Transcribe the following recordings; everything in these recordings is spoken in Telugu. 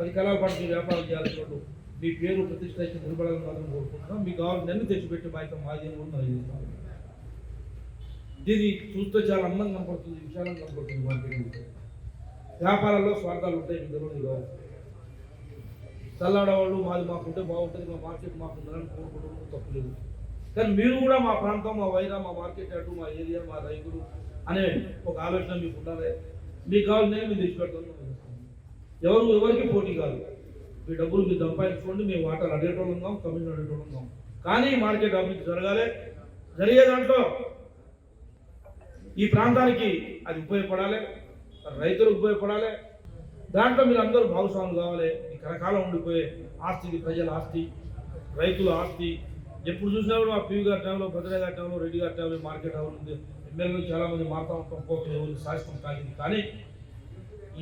పది కాలాల పాటు మీరు వ్యాపారం చేయాల్సినట్టు మీ పేరు ప్రతిష్ట అయితే నిలబడాలని మాత్రం కోరుకుంటున్నాం. మీకు కావాల్సిన అన్ని తెచ్చిపెట్టి బాధ్యత మాది అని కూడా మనం చేస్తాం దీన్ని చూస్తే చాలా అందంగా కనపడుతుంది విశాలం కనపడుతుంది మార్కెట్ వ్యాపారాల్లో స్వార్థాలు ఉంటాయి మీకు తెలియదు కావు చల్లాడవాళ్ళు మాది మాకుంటే బాగుంటుంది మా మార్కెట్ మాకు ఉండాలని కోరుకోవడం తప్పులేదు. కానీ మీరు కూడా మా ప్రాంతం మా వైరా మా మార్కెట్ అటు మా ఏరియా మా రైతులు అనే ఒక ఆలోచన మీకు ఉండాలి. మీకు కావాలి నేను మీరు తెచ్చిపెడతాను. ఎవరు ఎవరికి పోటీ కాదు. మీ డబ్బులు మీరు సంపాదించుకోండి మేము వాటాలు అడిగేటోళ్ళు ఉన్నాం కమిషన్ అడిగేటోళ్ళు ఉన్నాం కానీ మార్కెట్ అభివృద్ధి జరగాలి. జరిగే దాంట్లో ఈ ప్రాంతానికి అది ఉపయోగపడాలి. రైతులకు ఉపయోగపడాలి. దాంట్లో మీరు అందరూ భాగస్వాములు కావాలి. ఈ కరకాలం ఉండిపోయే ఆస్తికి ప్రజల ఆస్తి రైతుల ఆస్తి. ఎప్పుడు చూసినా కూడా మా పివి గారి టైంలో భద్రయ్య గారి టైంలో రెడ్డి గారి టైంలో మార్కెట్ అవ్వనుంది ఎమ్మెల్యేలు చాలామంది మారుతా ఉంటాం పోతుంది ఎవరు శాశ్వతం కాగింది కానీ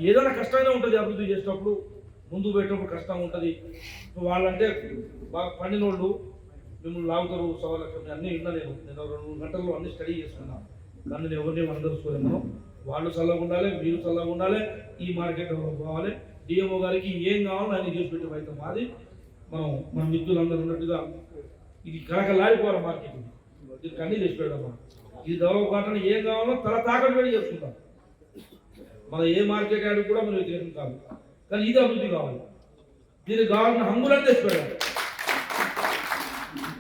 ఏదైనా కష్టంగానే ఉంటుంది అభివృద్ధి చేసేటప్పుడు ముందు పెట్టేటప్పుడు కష్టం ఉంటుంది. వాళ్ళంటే బాగా పండిన వాళ్ళు మిమ్మల్ని లాగుతారు సవాళ్ళు అన్నీ విన్నా నేను నేను రెండు మూడు గంటల్లో అన్ని స్టడీ చేసుకున్నాను కానీ నేను ఎవరిని అందరుకోలేము వాళ్ళు చల్లగా ఉండాలి మీరు చల్లగా ఉండాలి ఈ మార్కెట్ పోవాలి డిఎంఓ గారికి ఏం కావాలో ఆయన చేసి పెట్టే అయితే మాది. మనం మన మిత్రులందరూ ఉన్నట్టుగా ఇది కలకలాడిపోవాలి మార్కెట్. దీనికి అన్నీ చేసి పెడదాం ఇది డెవలప్ కావడానికి ఏం కావాలో తల తాకట్టు పెట్టి చేసుకుంటాం. మన ఏ మార్కెట్ యాడ్ కూడా మనం వ్యతిరేకం కాదు. కానీ ఇది అభివృద్ధి కావాలి. దీనికి కావాలన్న హంగులన్నీ తెచ్చి